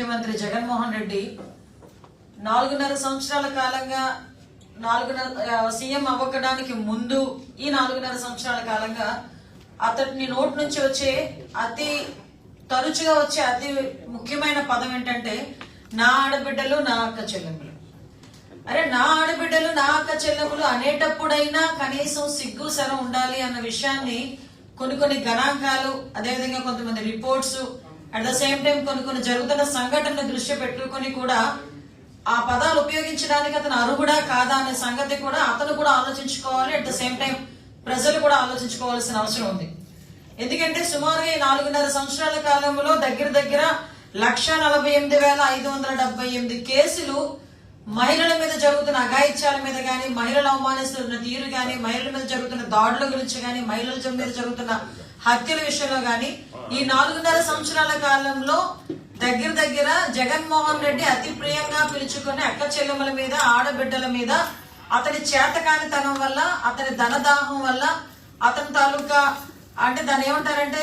ముఖ్యమంత్రి జగన్మోహన్ రెడ్డి నాలుగున్నర సంవత్సరాల కాలంగా నాలుగున్నర సీఎం అవ్వడానికి ముందు ఈ నాలుగున్నర సంవత్సరాల కాలంగా అతడిని నోటి నుంచి వచ్చే అతి తరచుగా వచ్చే అతి ముఖ్యమైన పదం ఏంటంటే నా ఆడబిడ్డలు నా అక్క చెల్లెములు. అరే నా ఆడబిడ్డలు నా అక్క చెల్లెములు అనేటప్పుడైనా కనీసం సిగ్గు సరం ఉండాలి అన్న విషయాన్ని కొన్ని కొన్ని గణాంకాలు అదేవిధంగా కొంతమంది reports at the same time కొన్ని కొన్ని జరుగుతున్న సంఘటనలు దృష్టి పెట్టుకొని కూడా ఆ పదాలు ఉపయోగించడానికి అతను అర్హుడా కాదా అనే సంగతి కూడా అతను కూడా ఆలోచించుకోవాలి. అట్ ద సేమ్ టైం ప్రజలు కూడా ఆలోచించుకోవాల్సిన అవసరం ఉంది. ఎందుకంటే సుమారుగా ఈ నాలుగున్నర సంవత్సరాల కాలంలో దగ్గర దగ్గర లక్ష నలభై ఎనిమిది వేల ఐదు వందల డెబ్బై ఎనిమిది కేసులు మహిళల మీద జరుగుతున్న అఘాయిత్యాల మీద కానీ మహిళలు అవమానిస్తున్న తీరు కానీ మహిళల మీద జరుగుతున్న దాడుల గురించి కానీ మహిళల మీద జరుగుతున్న హత్యల విషయంలో కానీ ఈ నాలుగున్నర సంవత్సరాల కాలంలో దగ్గర దగ్గర జగన్మోహన్ రెడ్డి అతి ప్రియంగా పిలుచుకునే అక్క చెల్లెమ్మల మీద ఆడబిడ్డల మీద అతని చేతకానితనం వల్ల అతని ధనదాహం వల్ల అతని తాలూకా అంటే దాని ఏమంటారంటే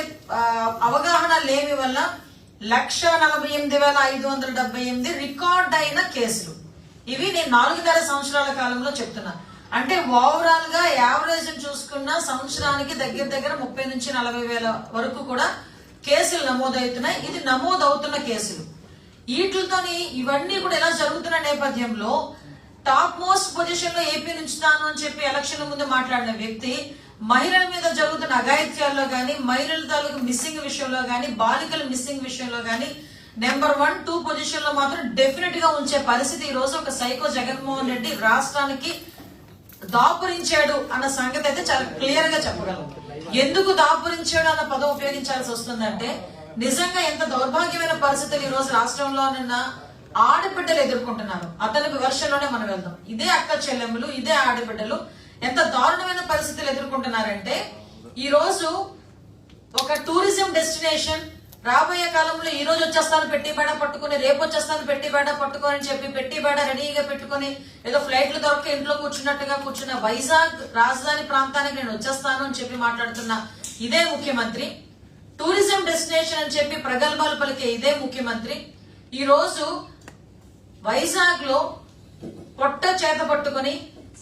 అవగాహన లేమి వల్ల లక్ష నలభై ఎనిమిది వేల ఐదు వందల డెబ్బై ఎనిమిది రికార్డ్ అయిన కేసులు. ఇవి నేను నాలుగున్నర సంవత్సరాల కాలంలో చెప్తున్నా. అంటే ఓవరాల్గా యావరేజ్ చూసుకున్న సంవత్సరానికి దగ్గర దగ్గర ముప్పై నుంచి నలభై వేల వరకు కూడా కేసులు నమోదవుతున్నాయి. ఇది నమోదవుతున్న కేసులు. వీటితోని ఇవన్నీ కూడా ఎలా జరుగుతున్న నేపథ్యంలో టాప్ మోస్ట్ పొజిషన్లో ఏపీ నుంచుతాను అని చెప్పి ఎలక్షన్ ముందు మాట్లాడిన వ్యక్తి మహిళల మీద జరుగుతున్న అఘాయిత్యాల్లో కానీ మహిళల తాలూకు మిస్సింగ్ విషయంలో కానీ బాలికల మిస్సింగ్ విషయంలో కానీ నెంబర్ వన్ టూ పొజిషన్లో మాత్రం డెఫినెట్గా ఉంచే పరిస్థితి ఈ రోజు ఒక సైకో జగన్మోహన్ రెడ్డి రాష్ట్రానికి దాపురించాడు అన్న సంగతి అయితే చాలా క్లియర్గా చెప్పగలం. ఎందుకు దాపురించాడు అన్న పదం ఉపయోగించాల్సి వస్తుందంటే నిజంగా ఎంత దౌర్భాగ్యమైన పరిస్థితులు ఈ రోజు రాష్ట్రంలో నిన్న ఆడబిడ్డలు ఎదుర్కొంటున్నారు. అతనికి వర్షంలోనే మనం వెళ్దాం. ఇదే అక్క చెల్లెములు ఇదే ఆడబిడ్డలు ఎంత దారుణమైన పరిస్థితులు ఎదుర్కొంటున్నారంటే ఈ రోజు ఒక టూరిజం డెస్టినేషన్ రాబోయే కాలంలో ఈ రోజు వచ్చేస్తాను పెట్టి బేడ పట్టుకుని రేపు వచ్చేస్తాను పెట్టి బేడ పట్టుకొని అని చెప్పి పెట్టి బేడ రెడీగా పెట్టుకుని ఏదో ఫ్లైట్లు దొరక ఇంట్లో కూర్చున్నట్టుగా కూర్చున్న వైజాగ్ రాజధాని ప్రాంతానికి నేను వచ్చేస్తాను అని చెప్పి మాట్లాడుతున్న ఇదే ముఖ్యమంత్రి. టూరిజం డెస్టినేషన్ అని చెప్పి ప్రగల్భాలు పలికే ఇదే ముఖ్యమంత్రి. ఈ రోజు వైజాగ్లో పొట్ట చేత పట్టుకుని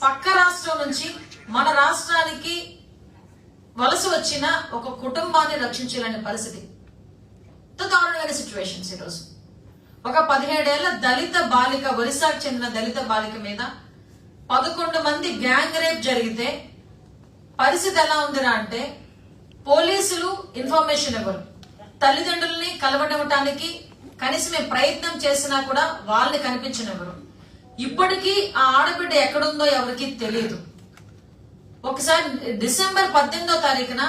పక్క రాష్ట్రం నుంచి మన రాష్ట్రానికి వలస వచ్చిన ఒక కుటుంబాన్ని రక్షించలేని పరిస్థితి. ఎంత దారుణమైన సిచ్యువేషన్స్ ఈరోజు ఒక పదిహేడేళ్ళ దళిత బాలిక ఒరిస్సాకు చెందిన దళిత బాలిక మీద పదకొండు మంది గ్యాంగ్ రేప్ జరిగితే పరిస్థితి ఎలా ఉందిరా అంటే పోలీసులు ఇన్ఫర్మేషన్ ఇవ్వరు. తల్లిదండ్రుల్ని కలవడటానికి కనీసం మేము ప్రయత్నం చేసినా కూడా వాళ్ళని కనిపించనివ్వరు. ఇప్పటికీ ఆ ఆడబిడ్డ ఎక్కడుందో ఎవరికి తెలియదు. ఒకసారి డిసెంబర్ పద్దెనిమిదో తారీఖున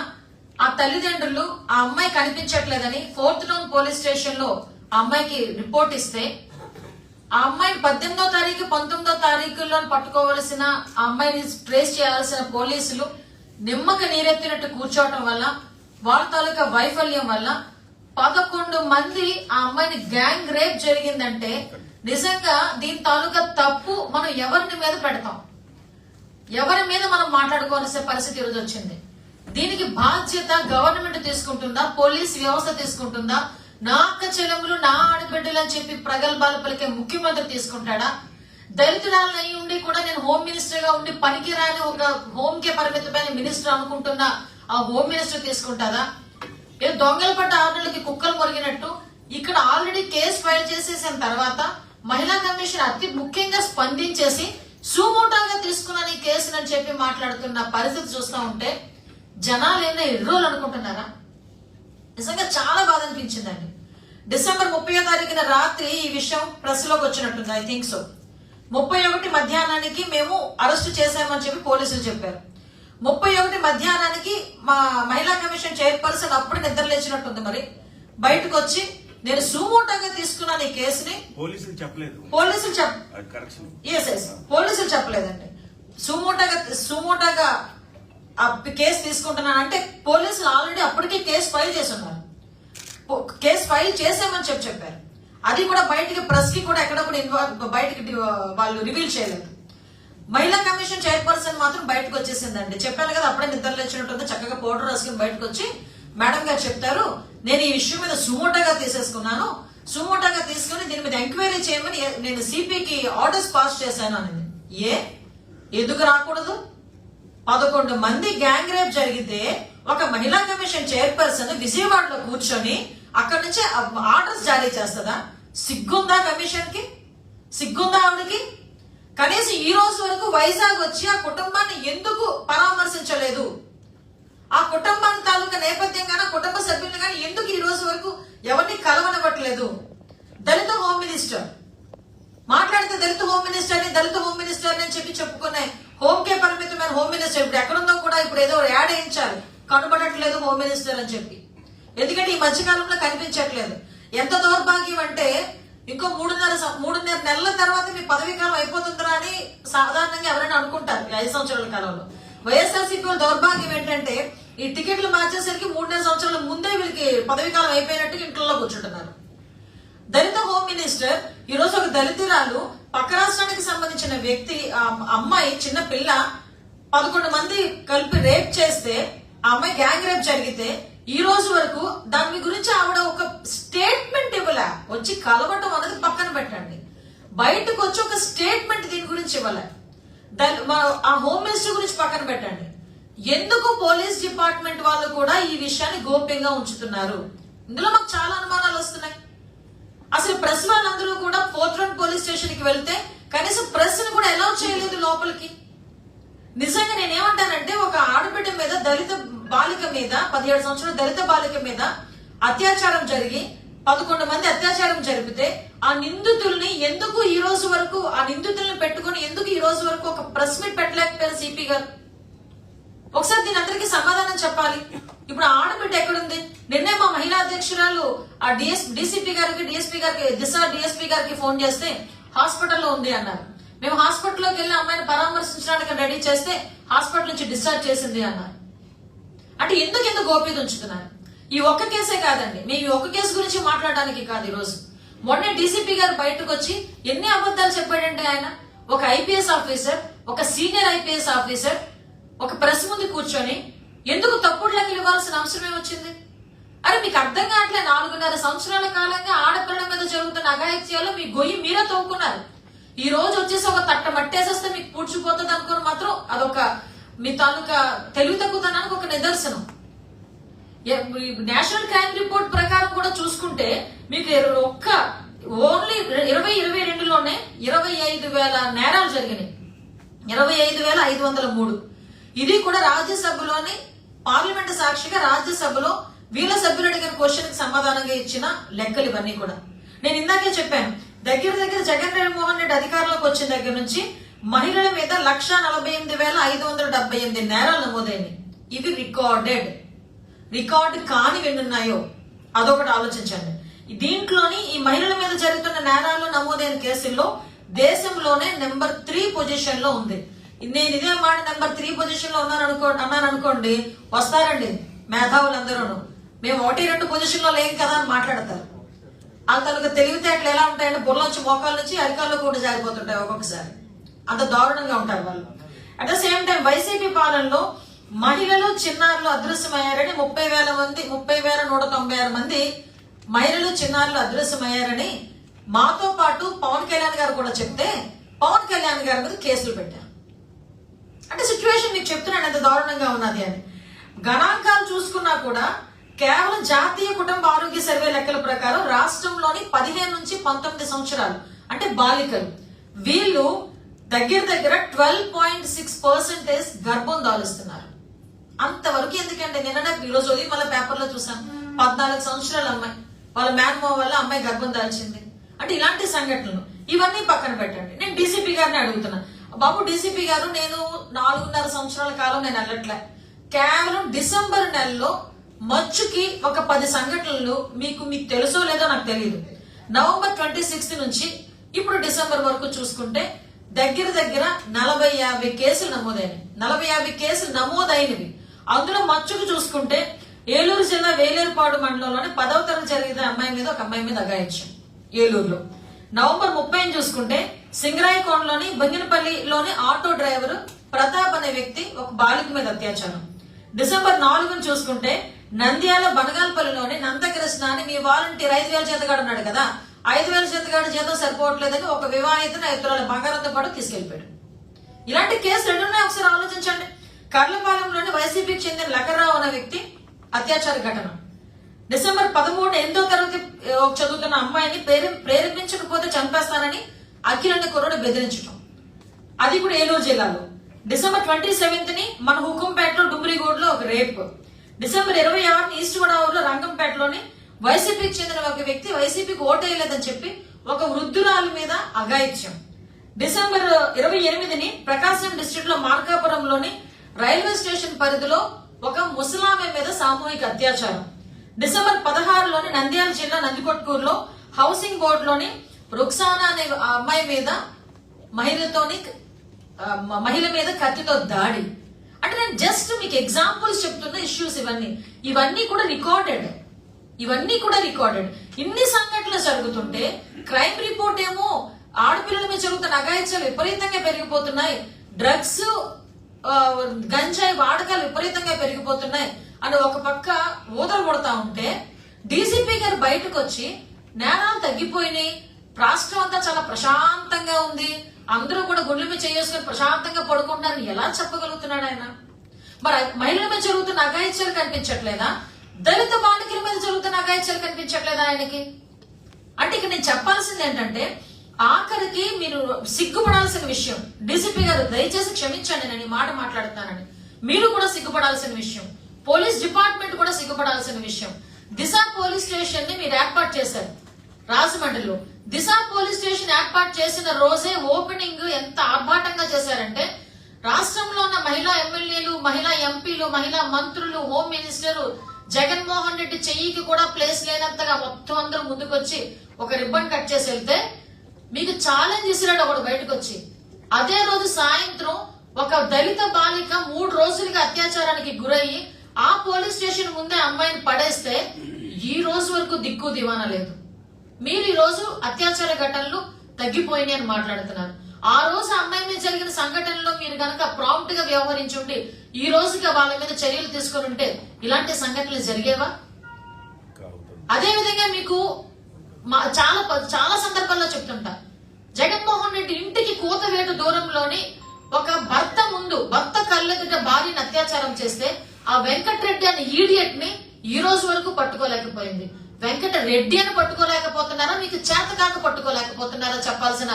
ఆ తల్లిదండ్రులు ఆ అమ్మాయి కనిపించట్లేదని ఫోర్త్ టౌన్ పోలీస్ స్టేషన్లో ఆ అమ్మాయికి రిపోర్ట్ ఇస్తే ఆ అమ్మాయిని పద్దెనిమిదో తారీఖు పంతొమ్మిదో తారీఖుల్లో పట్టుకోవలసిన ఆ అమ్మాయిని ట్రేస్ చేయాల్సిన పోలీసులు నిమ్మక నీరెత్తినట్టు కూర్చోవటం వల్ల వాళ్ళ తాలూకా వైఫల్యం వల్ల పదకొండు మంది ఆ అమ్మాయిని గ్యాంగ్ రేప్ జరిగిందంటే నిజంగా దీని తాలూకా తప్పు మనం ఎవరిని మీద పెడతాం? ఎవరి మీద మనం మాట్లాడుకోవాల్సిన పరిస్థితి ఈరోజు వచ్చింది? దీనికి బాధ్యత గవర్నమెంట్ తీసుకుంటుందా? పోలీస్ వ్యవస్థ తీసుకుంటుందా? నా అక్క చెలములు నా ఆడబిడ్డలు అని చెప్పి ప్రగల్భాలు పలికే ముఖ్యమంత్రి తీసుకుంటాడా? దళితురాలను అయి ఉండి కూడా నేను హోమ్ మినిస్టర్గా ఉండి పనికిరాని ఒక హోమ్ కే పరిమితమైన మినిస్టర్ అనుకుంటున్న ఆ హోమ్ మినిస్టర్ తీసుకుంటారా? ఏ దొంగలు పట్ట ఆరులకి కుక్కలు మొరిగినట్టు ఇక్కడ ఆల్రెడీ కేసు ఫైల్ చేసేసిన తర్వాత మహిళా కమిషన్ అతి ముఖ్యంగా స్పందించేసి సుమోటాగా తీసుకున్నాను ఈ కేసు అని చెప్పి మాట్లాడుతున్న పరిస్థితి చూస్తా ఉంటే జనాలు ఏమైనా ఎర్రోలు అనుకుంటున్నారా నిజంగా చాలా బాధ అనిపించిందండి. డిసెంబర్ ముప్పై తారీఖున రాత్రి ఈ విషయం ప్రెస్లోకి వచ్చినట్టుంది ఐ థింక్ సో. ముప్పై ఒకటి మధ్యాహ్నానికి మేము అరెస్ట్ చేశామని చెప్పి పోలీసులు చెప్పారు. ముప్పై ఒకటి మధ్యాహ్నానికి మా మహిళా కమిషన్ చైర్పర్సన్ అప్పుడు నిద్ర లేచినట్టుంది మరి. బయటకు వచ్చి నేను సుమోటాగా తీసుకున్నాను ఈ కేసుని. పోలీసులు చెప్పలేదు. పోలీసులు చెప్ అది కరెక్షన్. ఎస్ ఎస్ పోలీసులు చెప్పలేదండి. సుమోటాగా సుమోటాగా ఆ కేసు తీసుకుంటున్నాను అంటే పోలీసులు ఆల్రెడీ అప్పటికే కేసు ఫైల్ చేసి ఉన్నారు కేసు ఫైల్ చేసామని చెప్పి చెప్పారు. అది కూడా బయటికి ప్రెస్కి కూడా ఎక్కడ కూడా ఇన్వాల్వ్ వాళ్ళు రివీల్ చేయలేదు. మహిళా కమిషన్ చైర్పర్సన్ మాత్రం బయటకు వచ్చేసిందండి. చెప్పాను కదా అప్పుడే నిద్ర లేచినట్టుంది చక్కగా పౌడర్ రాసుకుని బయటకు వచ్చి మేడం గారు చెప్తారు నేను ఈ ఇష్యూ మీద సుమోటోగా తీసేసుకున్నాను. సుమోటాగా తీసుకుని దీని మీద ఎంక్వైరీ చేయమని నేను సిపికి ఆర్డర్స్ పాస్ చేశాను అనేది. ఏ? ఎందుకు రాకూడదు? పదకొండు మంది గ్యాంగ్ రేప్ జరిగితే ఒక మహిళా కమిషన్ చైర్పర్సన్ విజయవాడలో కూర్చొని అక్కడి నుంచి ఆర్డర్స్ జారీ చేస్తుందా? సిగ్గుందా కమిషన్కి సిగ్గుందా ఆవిడకి? కనీసం ఈ రోజు వరకు వైజాగ్ వచ్చి ఆ కుటుంబాన్ని ఎందుకు పరామర్శించలేదు? ఆ కుటుంబాన్ని తాలూకా నేపథ్యం కానీ కుటుంబ సభ్యులు కానీ ఎందుకు ఈ రోజు వరకు ఎవరిని కలవనివ్వట్లేదు? దళిత హోమ్ మినిస్టర్. మాట్లాడితే దళిత హోమ్ మినిస్టర్ని దళిత హోమ్ మినిస్టర్ అని చెప్పి చెప్పుకునే హోమ్ కే పరిమితమైన హోమ్ మినిస్టర్ ఇప్పుడు ఎక్కడుందో కూడా ఇప్పుడు ఏదో యాడ్ వేయించారు కనబడట్లేదు హోమ్ మినిస్టర్ అని చెప్పి. ఎందుకంటే ఈ మధ్యకాలంలో కనిపించట్లేదు. ఎంత దౌర్భాగ్యం అంటే ఇంకో మూడున్నర మూడున్నర నెలల తర్వాత మీ పదవీకాలం అయిపోతుందిరా అని సాధారణంగా ఎవరైనా అనుకుంటారు ఐదు సంవత్సరాల కాలంలో. వైఎస్ఆర్సీపీ దౌర్భాగ్యం ఏంటంటే ఈ టికెట్లు మార్చేసరికి మూడున్నర సంవత్సరాల ముందే వీళ్ళకి పదవీకాలం అయిపోయినట్టు ఇంట్లో కూర్చుంటున్నారు. దళిత హోమ్ మినిస్టర్ ఈ రోజు ఒక దళితురాలు పక్క రాష్ట్రానికి సంబంధించిన వ్యక్తి అమ్మాయి చిన్న పిల్ల పదకొండు మంది కలిపి రేప్ చేస్తే ఆ అమ్మాయి గ్యాంగ్ రేప్ జరిగితే ఈ రోజు వరకు దాని గురించి ఆవిడ ఒక స్టేట్మెంట్ ఇవ్వలే. వచ్చి కలవటం అనేది పక్కన పెట్టండి. బయటకు వచ్చి ఒక స్టేట్మెంట్ దీని గురించి ఇవ్వలే. దాని మా- ఆ హోమ్ మినిస్టర్ గురించి పక్కన పెట్టండి. ఎందుకు పోలీస్ డిపార్ట్మెంట్ వాళ్ళు కూడా ఈ విషయాన్ని గోప్యంగా ఉంచుతున్నారు? ఇందులో మాకు చాలా అనుమానాలు వస్తున్నాయి. అసలు ప్రెస్ వాళ్ళందరూ కూడా పోత్రన్ పోలీస్ స్టేషన్కి వెళ్తే కనీసం ప్రెస్ని కూడా అలౌ చేయలేదు లోపలికి. నిజంగా నేనేమంటానంటే ఒక ఆడబిడ్డ మీద దళిత బాలిక మీద పదిహేడు సంవత్సరాల దళిత బాలిక మీద అత్యాచారం జరిగి పదకొండు మంది అత్యాచారం జరిపితే ఆ నిందితుల్ని ఎందుకు ఈ రోజు వరకు ఆ నిందితుల్ని పెట్టుకుని ఎందుకు ఈ రోజు వరకు ఒక ప్రెస్ మీట్ పెట్టలేకపోయారు సిపి గారు? ఒకసారి దీని అందరికీ సమాధానం చెప్పాలి. ఇప్పుడు ఆడబిడ్డ ఎక్కడుంది? నిన్నే మా మహిళా అధ్యక్షురాలు ఆ డిఎస్ డిసిపి గారికి డిఎస్పీ గారికి దిశ డిఎస్పీ గారికి ఫోన్ చేస్తే హాస్పిటల్లో ఉంది అన్నారు. మేము హాస్పిటల్లోకి వెళ్ళి అమ్మాయిని పరామర్శించడానికి రెడీ చేస్తే హాస్పిటల్ నుంచి డిశ్చార్జ్ చేసింది అన్నారు. అంటే ఎందుకు ఎందుకు గోప్యత ఉంచుతున్నారు? ఈ ఒక్క కేసే కాదండి. మేము ఈ ఒక్క కేసు గురించి మాట్లాడడానికి కాదు ఈ రోజు డీసీపీ గారు బయటకు వచ్చి ఎన్ని అబద్ధాలు చెప్పాడంటే ఆయన? ఒక ఐపీఎస్ ఆఫీసర్ ఒక సీనియర్ ఐపీఎస్ ఆఫీసర్ ఒక ప్రెస్ ముందు కూర్చొని ఎందుకు తప్పుడు లెక్కలు ఇవ్వాల్సిన అవసరమే వచ్చింది అరే మీకు అర్థం కావట్లే నాలుగున్నర సంవత్సరాల కాలంగా ఆడపిల్లల మీద జరుగుతున్న అఘాయిత్యాలు మీ గొయ్యి మీరే తవ్వుకున్నారు ఈ రోజు వచ్చేసి ఒక తట్ట మట్టేసేస్తే మీకు పూడ్చిపోతుంది అనుకుని మాత్రం అదొక మీ తాలూకా తెలివి తగ్గుతానికి ఒక నిదర్శనం. నేషనల్ క్రైమ్ రిపోర్ట్ ప్రకారం కూడా చూసుకుంటే మీకు ఒక్క ఓన్లీ ఇరవై ఇరవై రెండులోనే ఇరవై ఐదు వేల నేరాలు జరిగినాయి. ఇరవై ఐదు వేల ఐదు వందల మూడు. ఇది కూడా రాజ్యసభలోని పార్లమెంట్ సాక్షిగా రాజ్యసభలో వీళ్ళ సభ్యులు అడిగిన క్వశ్చన్కి సమాధానంగా ఇచ్చిన లెక్కలు ఇవన్నీ కూడా. నేను ఇందాకే చెప్పాను దగ్గర దగ్గర జగన్ మోహన్ రెడ్డి అధికారంలోకి వచ్చిన దగ్గర నుంచి మహిళల మీద లక్ష నలభై ఎనిమిది వేల ఐదు వందల డెబ్బై ఎనిమిది నేరాలు నమోదైనవి ఇవి రికార్డెడ్. రికార్డు కాని ఎన్నున్నాయో? అదొకటి ఆలోచించండి. దీంట్లోని ఈ మహిళల మీద జరుగుతున్న నేరాలు నమోదైన కేసుల్లో దేశంలోనే నెంబర్ త్రీ పొజిషన్లో ఉంది. నేను ఇదే మాట నెంబర్ త్రీ పొజిషన్లో ఉన్నాను అనుకో అన్నాను అనుకోండి వస్తారండి మేధావులందరూ మేము ఒకటి రెండు పొజిషన్లో లేం కదా అని మాట్లాడతారు. ఆ తెలివితేటలు ఎలా ఉంటాయంటే బుర్ర నుంచి మోకాల నుంచి అరికాల్లో కూడా జారిపోతుంటాయి ఒక్కొక్కసారి. అంత దారుణంగా ఉంటారు వాళ్ళు. At the same time YCP పాలనలో మహిళలు చిన్నారులు అదృశ్యమయ్యారని ముప్పై వేల మంది ముప్పై వేల నూట తొంభై ఆరు మంది మహిళలు చిన్నారులు అదృశ్యమయ్యారని మాతో పాటు పవన్ కళ్యాణ్ గారు కూడా చెప్తే పవన్ కళ్యాణ్ గారి మీద కేసులు పెట్టారు. అంటే సిచ్యువేషన్ మీకు చెప్తున్నాను ఎంత దారుణంగా ఉన్నది అని. గణాంకాలు చూసుకున్నా కూడా కేవలం జాతీయ కుటుంబ ఆరోగ్య సర్వే లెక్కల ప్రకారం రాష్ట్రంలోని పదిహేను నుంచి పంతొమ్మిది సంవత్సరాలు అంటే బాలికలు. వీళ్ళు దగ్గర దగ్గర ట్వెల్వ్ పాయింట్ సిక్స్ పర్సెంటేజ్ గర్భం దాలుస్తున్నారు. అంతవరకు ఎందుకంటే నిన్ననే ఈరోజు ఉదయం మళ్ళీ పేపర్లో చూసాం పద్నాలుగు సంవత్సరాల అమ్మాయి వాళ్ళ మేనమో వల్ల అమ్మాయి గర్భం దాల్చింది. అంటే ఇలాంటి సంఘటనలు ఇవన్నీ పక్కన పెట్టండి. నేను డీసీపీ గారిని అడుగుతున్నా బాబు డీసీపీ గారు నేను నాలుగున్నర సంవత్సరాల కాలం నేను వెళ్ళట్లే. కేవలం డిసెంబర్ నెలలో మచ్చుకి ఒక పది సంఘటనలు మీకు మీకు తెలుసో లేదో నాకు తెలియదు. నవంబర్ ట్వంటీ సిక్స్త్ నుంచి ఇప్పుడు డిసెంబర్ వరకు చూసుకుంటే దగ్గర దగ్గర నలభై యాభై కేసులు నమోదైనవి. నలభై యాభై కేసులు నమోదైనవి. అందులో మచ్చుకు చూసుకుంటే ఏలూరు జిల్లా వేలేరుపాడు మండలంలోని పదవ తరగతి జరిగిన అమ్మాయి మీద ఒక అమ్మాయి మీద అగాయించాం ఏలూరులో. నవంబర్ ముప్పై చూసుకుంటే సింగరాయకోణలోని బంగినపల్లిలోని ఆటో డ్రైవర్ ప్రతాప్ అనే వ్యక్తి ఒక బాలిక మీద అత్యాచారం. డిసెంబర్ నాలుగును చూసుకుంటే నంద్యాల బనగాల్పల్లిలోని నందకృష్ణ అని మీ వాలంటీర్ ఐదు వేల చేతగాడు ఉన్నాడు కదా ఐదు వేల చేతగాడు జీతం సరిపోవట్లేదని ఒక వివాహితను ఐదు తులాల బంగారంతో పాటు తీసుకెళ్ళిపోయాడు ఇలాంటి కేసులు ఎన్నున్నాయి ఒకసారి ఆలోచించండి. కర్లపాలెంలోని వైసీపీకి చెందిన లకర్రావు అనే వ్యక్తి అత్యాచార ఘటన. డిసెంబర్ పదమూడు ఎనిమిదో తరగతి చదువుతున్న అమ్మాయిని ప్రేరే ప్రేరేపించకపోతే చంపేస్తానని అఖిలని కుర్రడు బెదిరించడం అది కూడా ఏలూరు జిల్లాలో. డిసెంబర్ ట్వంటీ సెవెంత్ని మన హుకుంపేటలో డుమ్రిగూడలో ఒక రేప్. డిసెంబర్ ఇరవై ఆరుని ఈస్ట్ గోదావరిలో రంగంపేటలోని వైసీపీకి చెందిన ఒక వ్యక్తి వైసీపీకి ఓటేయలేదని చెప్పి ఒక వృద్ధురాలి మీద అఘాయిత్యం. డిసెంబర్ ఇరవై ఎనిమిదిని ప్రకాశం డిస్టిక్లో మార్కాపురంలోని రైల్వే స్టేషన్ పరిధిలో ఒక ముసలామె మీద సామూహిక అత్యాచారం. డిసెంబర్ పదహారులోని నంద్యాల జిల్లా నందికొట్కూరులో హౌసింగ్ బోర్డులోని రుక్సానా అనే అమ్మాయి మీద మహిళతోని మహిళ మీద కత్తితో దాడి. అంటే నేను జస్ట్ మీకు ఎగ్జాంపుల్స్ చెప్తున్న ఇష్యూస్ ఇవన్నీ. ఇవన్నీ కూడా రికార్డెడ్ ఇవన్నీ కూడా రికార్డెడ్ ఇన్ని సంఘటనలు జరుగుతుంటే క్రైమ్ రిపోర్ట్ ఏమో ఆడపిల్లల మీద జరుగుతున్న అగాయిత్యాలు విపరీతంగా పెరిగిపోతున్నాయి. డ్రగ్స్ గంజాయి వాడకాలు విపరీతంగా పెరిగిపోతున్నాయి. అని ఒక పక్క ఊదర కొడతా ఉంటే డీసీపీ గారు బయటకు వచ్చి నేరాలు తగ్గిపోయినాయి. రాష్ట్రం అంతా చాలా ప్రశాంతంగా ఉంది. అందరూ కూడా గుండెల మీద చేసుకుని ప్రశాంతంగా పడుకుంటారని ఎలా చెప్పగలుగుతున్నాడు ఆయన? మరి మహిళల మీద జరుగుతున్న అగాయిత్యాలు కనిపించట్లేదా? దళిత బాలికల మీద జరుగుతున్న అగాయిత్యాలు కనిపించట్లేదా ఆయనకి? అంటే ఇక నేను చెప్పాల్సింది ఏంటంటే ఆఖరికి మీరు సిగ్గుపడాల్సిన విషయం. డీసీపీ గారు దయచేసి క్షమించండి నేను ఈ మాట మాట్లాడుతున్నానని. మీరు కూడా సిగ్గుపడాల్సిన విషయం. పోలీస్ డిపార్ట్మెంట్ కూడా సిగ్గుపడాల్సిన విషయం. దిశ పోలీస్ స్టేషన్ని మీరు ఏర్పాటు చేశారు. రాజమండ్రిలో. దిశ పోలీస్ స్టేషన్ ఏర్పాటు చేసిన రోజే ఓపెనింగ్ ఎంత ఆర్భాటంగా చేశారంటే రాష్ట్రంలో ఉన్న మహిళా ఎమ్మెల్యేలు మహిళా ఎంపీలు మహిళా మంత్రులు హోమ్ మినిస్టర్ జగన్మోహన్ రెడ్డి చెయ్యికి కూడా ప్లేస్ లేనంతగా మొత్తం అందరూ ముందుకొచ్చి ఒక రిబ్బన్ కట్ చేసి వెళ్తే మీకు ఛాలెంజ్ ఇసిరాడు ఒకడు బయటకు వచ్చి అదే రోజు సాయంత్రం ఒక దళిత బాలిక మూడు రోజులుగా అత్యాచారానికి గురయ్యి ఆ పోలీస్ స్టేషన్ ముందే అమ్మాయిని పడేస్తే ఈ రోజు వరకు దిక్కు దివానా లేదు. మీరు ఈ రోజు అత్యాచార ఘటనలు తగ్గిపోయినాయి అని మాట్లాడుతున్నారు. ఆ రోజు అమ్మాయి మీద జరిగిన సంఘటనలో మీరు కనుక ప్రాంప్ట్గా వ్యవహరించి ఉండి ఈ రోజుగా వాళ్ళ మీద చర్యలు తీసుకొని ఉంటే ఇలాంటి సంఘటనలు జరిగేవా? అదే విధంగా మీకు మా- చాలా చాలా సందర్భాల్లో చెప్తుంటా. జగన్మోహన్ రెడ్డి ఇంటికి కూతవేటు దూరంలోని ఒక భర్త ముందు భర్త కళ్ళెదుట భార్యను అత్యాచారం చేస్తే ఆ వెంకటరెడ్డి అనే ఈడియట్ని ఈ రోజు వరకు పట్టుకోలేకపోయింది. వెంకట రెడ్డి అని పట్టుకోలేకపోతున్నారా? మీకు చేత కాక పట్టుకోలేకపోతున్నారా చెప్పాల్సిన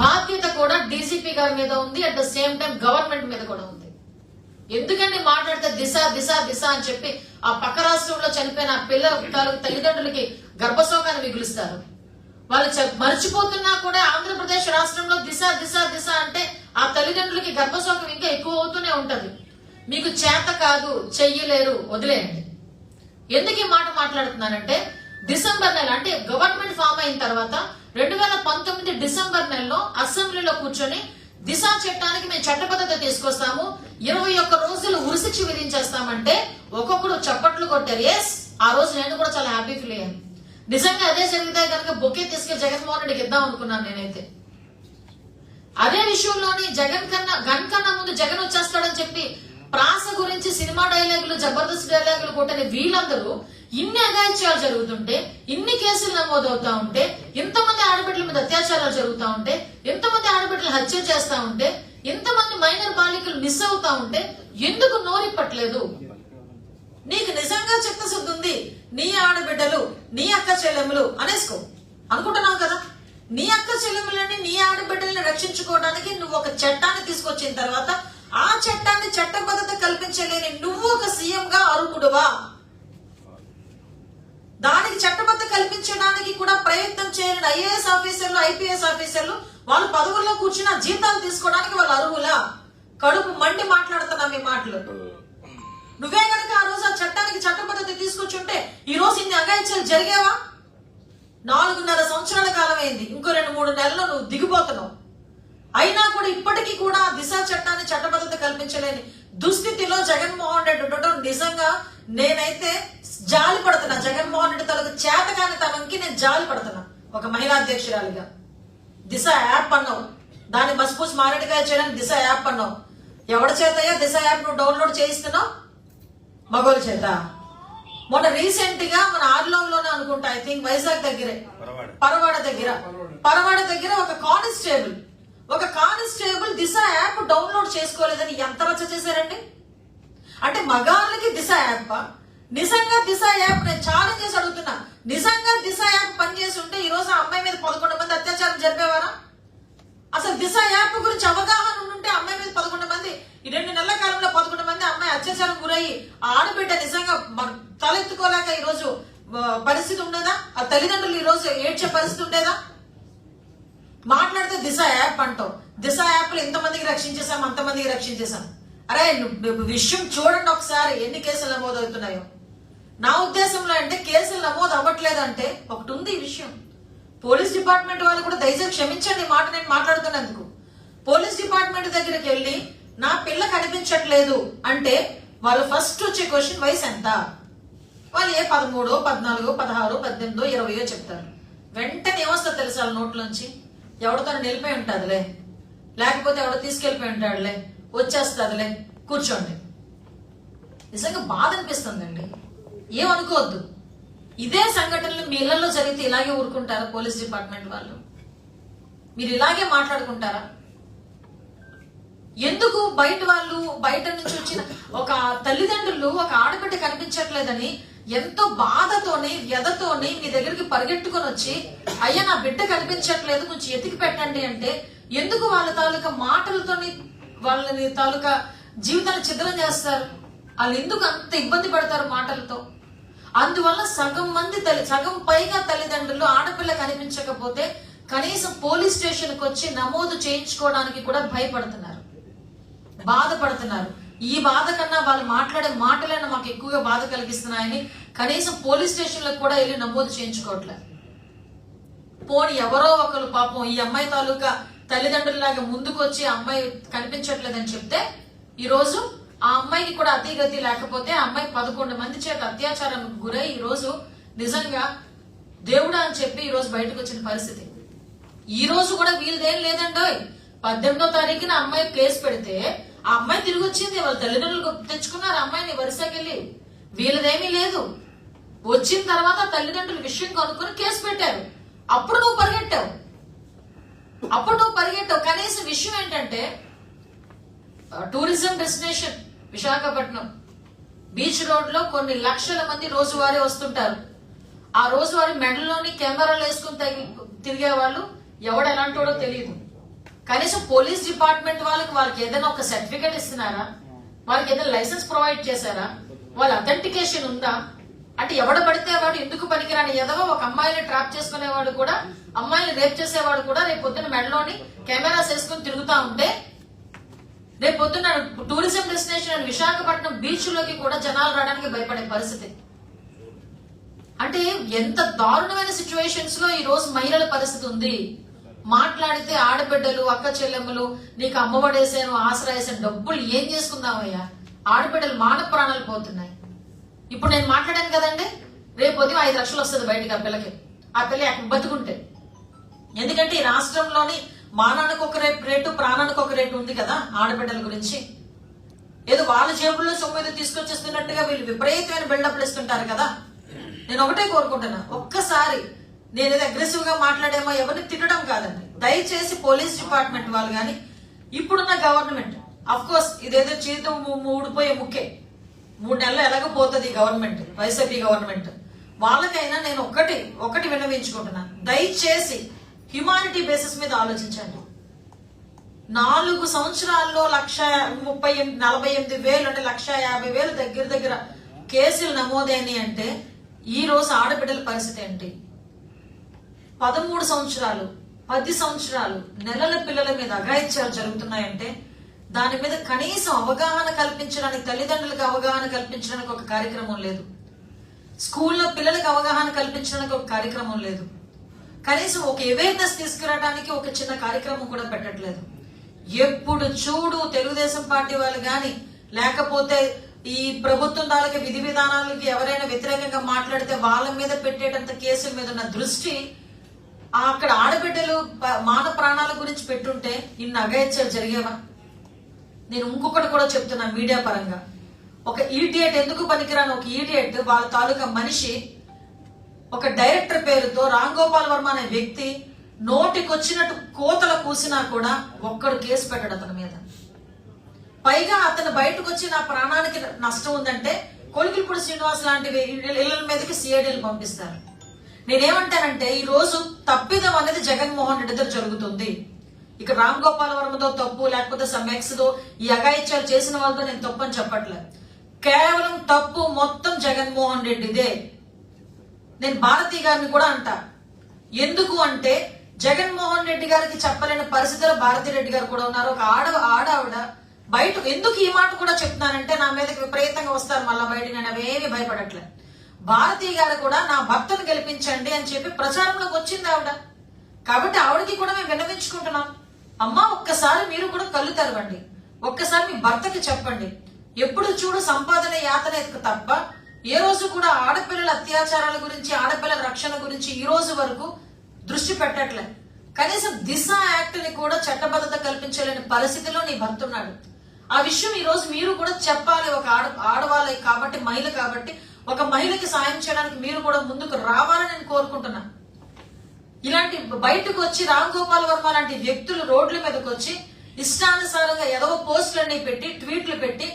బాధ్యత కూడా డీజీపీ గారి మీద ఉంది. At the same time government మీద కూడా ఉంది. ఎందుకండి మాట్లాడితే దిశ దిశ దిశ అని చెప్పి ఆ పక్క రాష్ట్రంలో చనిపోయిన పిల్లల తల్లిదండ్రులకి గర్భశోకాన్ని మిగులుస్తారు? వాళ్ళు మర్చిపోతున్నా కూడా ఆంధ్రప్రదేశ్ రాష్ట్రంలో దిశ దిశ దిశ అంటే ఆ తల్లిదండ్రులకి గర్భశోకం ఇంకా ఎక్కువ అవుతూనే ఉంటది. మీకు చేత కాదు చెయ్యలేరు వదిలేయండి. ఎందుకు ఈ మాట మాట్లాడుతున్నానంటే డిసెంబర్ నెల అంటే గవర్నమెంట్ ఫామ్ అయిన తర్వాత రెండు వేల పంతొమ్మిది డిసెంబర్ నెలలో అసెంబ్లీలో కూర్చొని దిశ చట్టానికి మేము చట్టబద్ధత తీసుకొస్తాము ఇరవై ఒక్క రోజులు ఉరిశిక్ష విధించేస్తామంటే ఒక్కొక్కరు చప్పట్లు కొట్టారు. ఎస్ ఆ రోజు నేను కూడా చాలా హ్యాపీ ఫీల్ అయ్యాను. నిజంగా అదే జరిగితే కనుక బొకే తీసుకెళ్ళి జగన్మోహన్ రెడ్డికి ఇద్దాం అనుకున్నాను నేనైతే. అదే విషయంలోని జగన్ కన్నా గన్ కన్నా ముందు జగన్ వచ్చేస్తాడని చెప్పి ప్రాస గురించి సినిమా డైలాగులు జబర్దస్త్ డైలాగులు కొట్టని వీళ్ళందరూ ఇన్ని అగాయిత్యాలు జరుగుతుంటే ఇన్ని కేసులు నమోదవుతా ఉంటే ఇంతమంది ఆడబిడ్డల మీద అత్యాచారాలు జరుగుతా ఉంటే ఎంతమంది ఆడబిడ్డలు హత్య చేస్తా ఉంటే ఎంతమంది మైనర్ బాలికలు మిస్ అవుతా ఉంటే ఎందుకు నోరిప్పట్లేదు? నీకు నిజంగా చిత్తశుద్ధి ఉంది నీ ఆడబిడ్డలు నీ అక్క చెల్లెములు అనేసుకో. అనుకుంటున్నావు కదా? నీ అక్క చెల్లెములని నీ ఆడబిడ్డల్ని రక్షించుకోవడానికి నువ్వు ఒక చట్టాన్ని తీసుకొచ్చిన తర్వాత ఆ చట్టాన్ని చట్టబద్ధత కల్పించలేని నువ్వు ఒక సీఎం గా అర్హుడువా? దానికి చట్టబద్ధ కల్పించడానికి కూడా ప్రయత్నం చేయని ఐఏఎస్ ఆఫీసర్లు ఐపీఎస్ ఆఫీసర్లు వాళ్ళు పదవుల్లో కూర్చున్న జీతాలు తీసుకోవడానికి వాళ్ళు అర్హులా? కడుపు మండి మాట్లాడుతున్నా మీ మాటలు. నువ్వే గనక ఆ రోజు ఆ చట్టానికి చట్టబద్ధత తీసుకొచ్చుంటే ఈ రోజు ఇన్ని అగాయిత్యాలు జరిగేవా? నాలుగున్నర సంవత్సరాల కాలం అయింది ఇంకో రెండు మూడు నెలల్లో నువ్వు దిగిపోతున్నావు. అయినా కూడా ఇప్పటికీ కూడా దిశ చట్టాన్ని చట్టబద్ధత కల్పించలేని దుస్థితిలో జగన్మోహన్ రెడ్డి ఉండటం నిజంగా నేనైతే జాలి పడుతున్నా. జగన్మోహన్ రెడ్డి తలకు చేతకాని తనకి నేను జాలి పడుతున్నా. ఒక మహిళా అధ్యక్షురాలిగా. దిశ యాప్ అన్నావు. దాన్ని మసిపూసి మారేడుకాయ చేయడానికి దిశ యాప్ అన్నావు. ఎవరి చేతయ్యా దిశ యాప్ నువ్వు డౌన్లోడ్ చేయిస్తున్నావు? మగోళ్ళ చేత. మొన్న రీసెంట్గా మన ఆర్లోనే అనుకుంటా ఐ థింక్ వైజాగ్ దగ్గరే. పరవాడ దగ్గర. పరవాడ దగ్గర ఒక కానిస్టేబుల్ ఒక కానిస్టేబుల్ దిశ యాప్ డౌన్లోడ్ చేసుకోలేదని ఎంత రచ్చ చేశారండి? అంటే మగాళ్ళకి దిశ యాప్ నిజంగా దిశ యాప్ నేను ఛాలెంజ్ చేసి అడుగుతున్నా. నిజంగా దిశ యాప్ పనిచేసి ఉంటే ఈ రోజు ఆ అమ్మాయి మీద పదకొండు మంది అత్యాచారం జరిపేవారా? అసలు దిశ యాప్ గురించి అవగాహన ఉంటే అమ్మాయి మీద పదకొండు మంది ఈ రెండు నెలల కాలంలో పదకొండు మంది అమ్మాయి అత్యాచారం గురయ్యి ఆడబిడ్డ నిజంగా తలెత్తుకోలేక ఈరోజు పరిస్థితి ఉండేదా? ఆ తల్లిదండ్రులు ఈరోజు ఏడ్చే పరిస్థితి ఉండేదా? మాట్లాడితే దిశ యాప్ అంటావు. దిశ యాప్లో ఇంతమందికి రక్షించేసాం అంతమందికి రక్షించేసాం అరే నువ్వు విషయం చూడండి ఒకసారి ఎన్ని కేసులు నమోదు అవుతున్నాయో. నా ఉద్దేశంలో అంటే కేసులు నమోదు అవ్వట్లేదంటే ఒకటి ఉంది ఈ విషయం. పోలీస్ డిపార్ట్మెంట్ వాళ్ళు కూడా దయచేసి క్షమించండి మాట నేను మాట్లాడుతున్నందుకు. పోలీస్ డిపార్ట్మెంట్ దగ్గరికి వెళ్ళి నా పిల్ల కనిపించట్లేదు అంటే వాళ్ళు ఫస్ట్ వచ్చే క్వశ్చన్ వయసు ఎంత? వాళ్ళు ఏ పదమూడో పద్నాలుగో పదహారో పద్దెనిమిదో ఇరవయో చెప్తారు. వెంటనే ఏమొస్తుంది తెలుసా వాళ్ళ నోట్లోంచి? ఎవరితో నిలిపోయి ఉంటుందిలే లేకపోతే ఎవడో తీసుకెళ్ళిపోయి ఉంటాడులే. వచ్చేస్తుందిలే కూర్చోండి. నిజంగా బాధ అనిపిస్తుందండి. ఏమనుకోవద్దు ఇదే సంఘటనలు మీ ఇళ్ళలో జరిగితే ఇలాగే ఊరుకుంటారా పోలీస్ డిపార్ట్మెంట్ వాళ్ళు? మీరు ఇలాగే మాట్లాడుకుంటారా? ఎందుకు బయట వాళ్ళు బయట నుంచి వచ్చిన ఒక తల్లిదండ్రులు ఒక ఆడబిడ్డ కనిపించట్లేదని ఎంతో బాధతోని వ్యధతోని మీ దగ్గరికి పరిగెట్టుకొని వచ్చి అయ్యా నా బిడ్డ కనిపించట్లేదు కొంచెం ఎతికి పెట్టండి అంటే ఎందుకు వాళ్ళ తాలూకా మాటలతోని వాళ్ళని తాలూకా జీవితాన్ని చిత్రం చేస్తారు? వాళ్ళు ఎందుకు అంత ఇబ్బంది పడతారు మాటలతో? అందువల్ల సగం మంది తల్లి సగం పైగా తల్లిదండ్రులు ఆడపిల్ల కనిపించకపోతే కనీసం పోలీస్ స్టేషన్కి వచ్చి నమోదు చేయించుకోవడానికి కూడా భయపడుతున్నారు. బాధపడుతున్నారు. ఈ బాధ కన్నా వాళ్ళు మాట్లాడే మాటలైనా మాకు ఎక్కువగా బాధ కలిగిస్తున్నాయని కనీసం పోలీస్ స్టేషన్లకు కూడా వెళ్ళి నమోదు చేయించుకోవట్లేదు పోని ఎవరో ఒకరు పాపం ఈ అమ్మాయి తాలూకా తల్లిదండ్రులలాగా ముందుకు వచ్చి ఆ అమ్మాయి కనిపించట్లేదని చెప్తే ఈరోజు ఆ అమ్మాయికి కూడా అతిగతి లేకపోతే ఆ అమ్మాయి పదకొండు మంది చేత అత్యాచారం గురై ఈ రోజు నిజంగా దేవుడా అని చెప్పి ఈరోజు బయటకు వచ్చిన పరిస్థితి. ఈ రోజు కూడా వీళ్ళదేం లేదండోయ్. పద్దెనిమిదో తారీఖున అమ్మాయి ప్లేస్ పెడితే ఆ అమ్మాయి తిరిగి వచ్చింది వాళ్ళ తల్లిదండ్రులు తెచ్చుకున్నారు అమ్మాయిని అమ్మాయిని వరుసకెళ్ళి. వీళ్ళదేమీ లేదు. వచ్చిన తర్వాత తల్లిదండ్రులు విషయం కనుక్కొని కేసు పెట్టారు. అప్పుడు నువ్వు పరిగెట్టావు. అప్పుడు నువ్వు పరిగెట్టావు. కనీసం విషయం ఏంటంటే టూరిజం డెస్టినేషన్ విశాఖపట్నం బీచ్ రోడ్లో కొన్ని లక్షల మంది రోజువారీ వస్తుంటారు. ఆ రోజువారీ మెడలోని కెమెరాలు వేసుకుని తిరిగే వాళ్ళు ఎవడు ఎలాంటోడో తెలియదు. కనీసం పోలీస్ డిపార్ట్మెంట్ వాళ్ళకి వాళ్ళకి ఏదైనా ఒక సర్టిఫికేట్ ఇస్తున్నారా? వాళ్ళకి ఏదైనా లైసెన్స్ ప్రొవైడ్ చేశారా? వాళ్ళ అథెంటికేషన్ ఉందా? అంటే ఎవడ పడితే వాడు ఎందుకు పనికిరాని? ఎదవో ఒక అమ్మాయిని ట్రాప్ చేసుకునేవాడు కూడా అమ్మాయిని రేప్ చేసేవాడు కూడా రేపు పొద్దున్న మెడలోని కెమెరాస్ వేసుకుని తిరుగుతా ఉంటే రేపు పొద్దున్న టూరిజం డెస్టినేషన్ విశాఖపట్నం బీచ్లోకి కూడా జనాలు రావడానికి భయపడే పరిస్థితి. అంటే ఎంత దారుణమైన సిచ్యువేషన్స్లో ఈ రోజు మహిళల పరిస్థితి ఉంది. మాట్లాడితే ఆడబిడ్డలు అక్క చెల్లెమ్మలు నీకు అమ్మఒడేసాను ఆశ్రయేసాను డబ్బులు ఏం చేసుకుందామయ్యా? ఆడబిడ్డలు మాన ప్రాణాలు పోతున్నాయి. ఇప్పుడు నేను మాట్లాడాను కదండి రేపు ఉదయం ఐదు లక్షలు వస్తుంది బయటికి ఆ పిల్లకి. ఆ పిల్ల అక్కడ బతుకుంటే. ఎందుకంటే ఈ రాష్ట్రంలోని మానానికి ఒక రేపు రేటు ప్రాణానికి ఒక రేటు ఉంది కదా ఆడబిడ్డల గురించి. ఏదో వాళ్ళ జేబుల్లో సొమ్ము ఏదో తీసుకొచ్చేస్తున్నట్టుగా వీళ్ళు విపరీతమైన బిల్డప్లు ఇస్తుంటారు కదా. నేను ఒకటే కోరుకుంటున్నా ఒక్కసారి నేను ఏదో అగ్రెసివ్గా మాట్లాడేమో ఎవరిని తిట్టడం కాదండి. దయచేసి పోలీస్ డిపార్ట్మెంట్ వాళ్ళు కానీ ఇప్పుడున్న గవర్నమెంట్ అఫ్ కోర్స్ ఇదేదో జీతం ము- ఊడిపోయే ముక్కే. మూడు నెలలు ఎలాగపోతుంది గవర్నమెంట్ వైసీపీ గవర్నమెంట్. వాళ్ళకైనా నేను ఒకటి ఒకటి విన్నవించుకుంటున్నాను దయచేసి హ్యుమానిటీ బేసిస్ మీద ఆలోచించండి. నాలుగు సంవత్సరాల్లో లక్ష ముప్పై ఎనిమిది నలభై ఎనిమిది వేలు అంటే లక్ష యాభై వేలు దగ్గర దగ్గర కేసులు నమోదైనాయి అంటే ఈ రోజు ఆడబిడ్డల పరిస్థితి ఏంటి? పదమూడు సంవత్సరాలు పది సంవత్సరాలు నెలల పిల్లల మీద అఘాయిత్యాలు జరుగుతున్నాయంటే దాని మీద కనీసం అవగాహన కల్పించడానికి తల్లిదండ్రులకు అవగాహన కల్పించడానికి ఒక కార్యక్రమం లేదు. స్కూల్లో పిల్లలకు అవగాహన కల్పించడానికి ఒక కార్యక్రమం లేదు. కనీసం ఒక అవేర్నెస్ తీసుకురావడానికి ఒక చిన్న కార్యక్రమం కూడా పెట్టట్లేదు. ఎప్పుడు చూడు తెలుగుదేశం పార్టీ వాళ్ళు కానీ లేకపోతే ఈ ప్రభుత్వం తాలూకా విధి విధానాలకి ఎవరైనా వ్యతిరేకంగా మాట్లాడితే వాళ్ళ మీద పెట్టేటంత కేసుల మీద ఉన్న దృష్టి అక్కడ ఆడబిడ్డలు మాన ప్రాణాల గురించి పెట్టుంటే ఇన్ని అగాయత్యాలు జరిగేవా? నేను ఇంకొకటి కూడా చెప్తున్నా మీడియా పరంగా. ఒక ఈడియట్ ఎందుకు పనికిరాను ఒక ఈడియట్ వాళ్ళ తాలూకా మనిషి ఒక డైరెక్టర్ పేరుతో రామ్ గోపాల్ వర్మ అనే వ్యక్తి నోటికొచ్చినట్టు కోతలు కూసినా కూడా ఒక్కడు కేసు పెట్టడు అతని మీద. పైగా అతను బయటకు వచ్చి నా ప్రాణానికి నష్టం ఉందంటే కొలికిపూడి శ్రీనివాస్ లాంటి ఇళ్ళ మీదకి సిఐడీలు పంపిస్తారు. నేనేమంటానంటే ఈ రోజు తప్పిదం అనేది జగన్మోహన్ రెడ్డి దగ్గర జరుగుతుంది. ఇక రామ్ గోపాల్ వర్మతో తప్పు లేకపోతే సమ్మెక్స్తో ఈ అగాయిత్యాలు చేసిన వాళ్ళతో నేను తప్పు అని చెప్పట్లేదు కేవలం తప్పు మొత్తం జగన్మోహన్ రెడ్డిదే. నేను భారతి గారిని కూడా అంటా. ఎందుకు అంటే జగన్మోహన్ రెడ్డి గారికి చెప్పలేని పరిస్థితిలో భారతి రెడ్డి గారు కూడా ఉన్నారు. ఒక ఆడ ఆడావిడ బయట ఎందుకు ఈ మాట కూడా చెప్తున్నానంటే నా మీదకి విపరీతంగా వస్తారు. మళ్ళా బయట నేను అవేమి భయపడట్లే. భారతి గారు కూడా నా భర్తను గెలిపించండి అని చెప్పి ప్రచారంలోకి వచ్చింది ఆవిడ. కాబట్టి ఆవిడకి కూడా మేము విన్నవించుకుంటున్నాం. అమ్మా ఒక్కసారి మీరు కూడా కళ్ళు తెరవండి. ఒక్కసారి మీ భర్తకి చెప్పండి. ఎప్పుడు చూడు సంపాదన యాతన తప్ప ఏ రోజు కూడా ఆడపిల్లల అత్యాచారాల గురించి ఆడపిల్లల రక్షణ గురించి ఈ రోజు వరకు దృష్టి పెట్టట్లే. కనీసం దిశ యాక్ట్ని కూడా చట్టబద్ధత కల్పించలేని పరిస్థితిలో నీ భర్తున్నాడు ఆ విషయం ఈ రోజు మీరు కూడా చెప్పాలి. ఒక ఆడ ఆడవాళ్ళకి కాబట్టి మహిళ కాబట్టి ఒక మహిళకి సాయం చేయడానికి మీరు కూడా ముందుకు రావాలని నేను కోరుకుంటున్నా. ఇలాంటి బయటకు వచ్చి రామ్ గోపాల్ వర్మ లాంటి వ్యక్తులు రోడ్ల మీదకి వచ్చి ఇష్టానుసారంగా ఏదో పోస్టులన్నీ పెట్టి ట్వీట్లు పెట్టి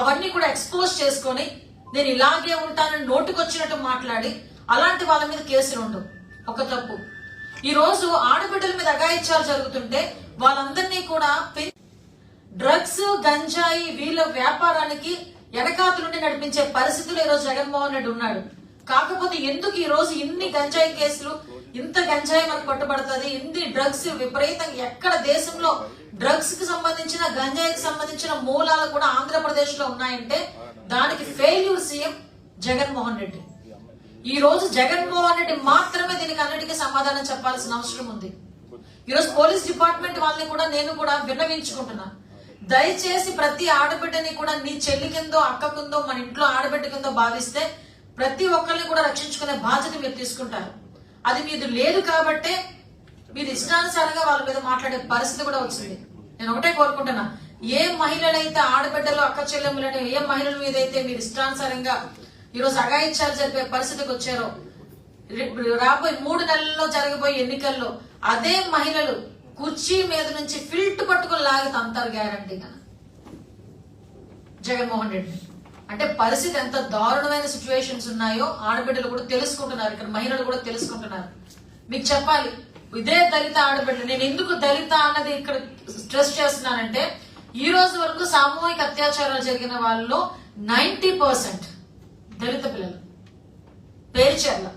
అవన్నీ కూడా ఎక్స్పోజ్ చేసుకొని నేను ఇలాగే ఉంటానని నోటుకొచ్చినట్టు మాట్లాడి అలాంటి వాళ్ళ మీద కేసులు ఉండవు. ఒక తప్పు. ఈ రోజు ఆడబిడ్డల మీద అగాయిత్యాలు జరుగుతుంటే వాళ్ళందరినీ కూడా డ్రగ్స్ గంజాయి వీళ్ళ వ్యాపారానికి వెనకాతల నుండి నడిపించే పరిస్థితులు ఈరోజు జగన్మోహన్ రెడ్డి ఉన్నాడు. కాకపోతే ఎందుకు ఈ రోజు ఇన్ని గంజాయి కేసులు ఇంత గంజాయి మనకు పట్టుబడుతుంది ఇన్ని డ్రగ్స్ విపరీతంగా ఎక్కడ దేశంలో డ్రగ్స్కి సంబంధించిన గంజాయికి సంబంధించిన మూలాలు కూడా ఆంధ్రప్రదేశ్లో ఉన్నాయంటే దానికి ఫెయిల్యూర్ సీఎం జగన్మోహన్ రెడ్డి. ఈ రోజు జగన్మోహన్ రెడ్డి మాత్రమే దీనికి అన్నిటికీ సమాధానం చెప్పాల్సిన అవసరం ఉంది. ఈరోజు పోలీస్ డిపార్ట్మెంట్ వాళ్ళని కూడా నేను కూడా విన్నవించుకుంటున్నా. దయచేసి ప్రతి ఆడబిడ్డని కూడా నీ చెల్లి కిందో అక్క కిందో మన ఇంట్లో ఆడబిడ్డ కిందో భావిస్తే ప్రతి ఒక్కరిని కూడా రక్షించుకునే బాధ్యత మీరు తీసుకుంటారు. అది మీది లేదు కాబట్టే మీరు ఇష్టానుసారంగా వాళ్ళ మీద మాట్లాడే పరిస్థితి కూడా వచ్చింది. నేను ఒకటే కోరుకుంటున్నా ఏ మహిళలైతే ఆడబిడ్డలు అక్క చెల్లెములని ఏ మహిళల మీద అయితే మీరు ఇష్టానుసారంగా ఈరోజు అగాయించాలు జరిపే పరిస్థితికి వచ్చారో రేపు రాబోయే మూడు నెలల్లో జరగబోయే ఎన్నికల్లో అదే మహిళలు కుర్చీ మీద నుంచి ఫిల్ట్ పట్టుకుని లాగి తంతారు గ్యారంటీగా జగన్మోహన్ రెడ్డి. అంటే పరిస్థితి ఎంత దారుణమైన సిచ్యువేషన్స్ ఉన్నాయో ఆడబిడ్డలు కూడా తెలుసుకుంటున్నారు ఇక్కడ మహిళలు కూడా తెలుసుకుంటున్నారు. మీకు చెప్పాలి ఇదే దళిత ఆడబిడ్డలు. నేను ఎందుకు దళిత అన్నది ఇక్కడ స్ట్రెస్ చేస్తున్నానంటే ఈ రోజు వరకు సామూహిక అత్యాచారాలు జరిగిన వాళ్ళలో నైన్టీ పర్సెంట్ దళిత పిల్లలు. పేరుచెర్ల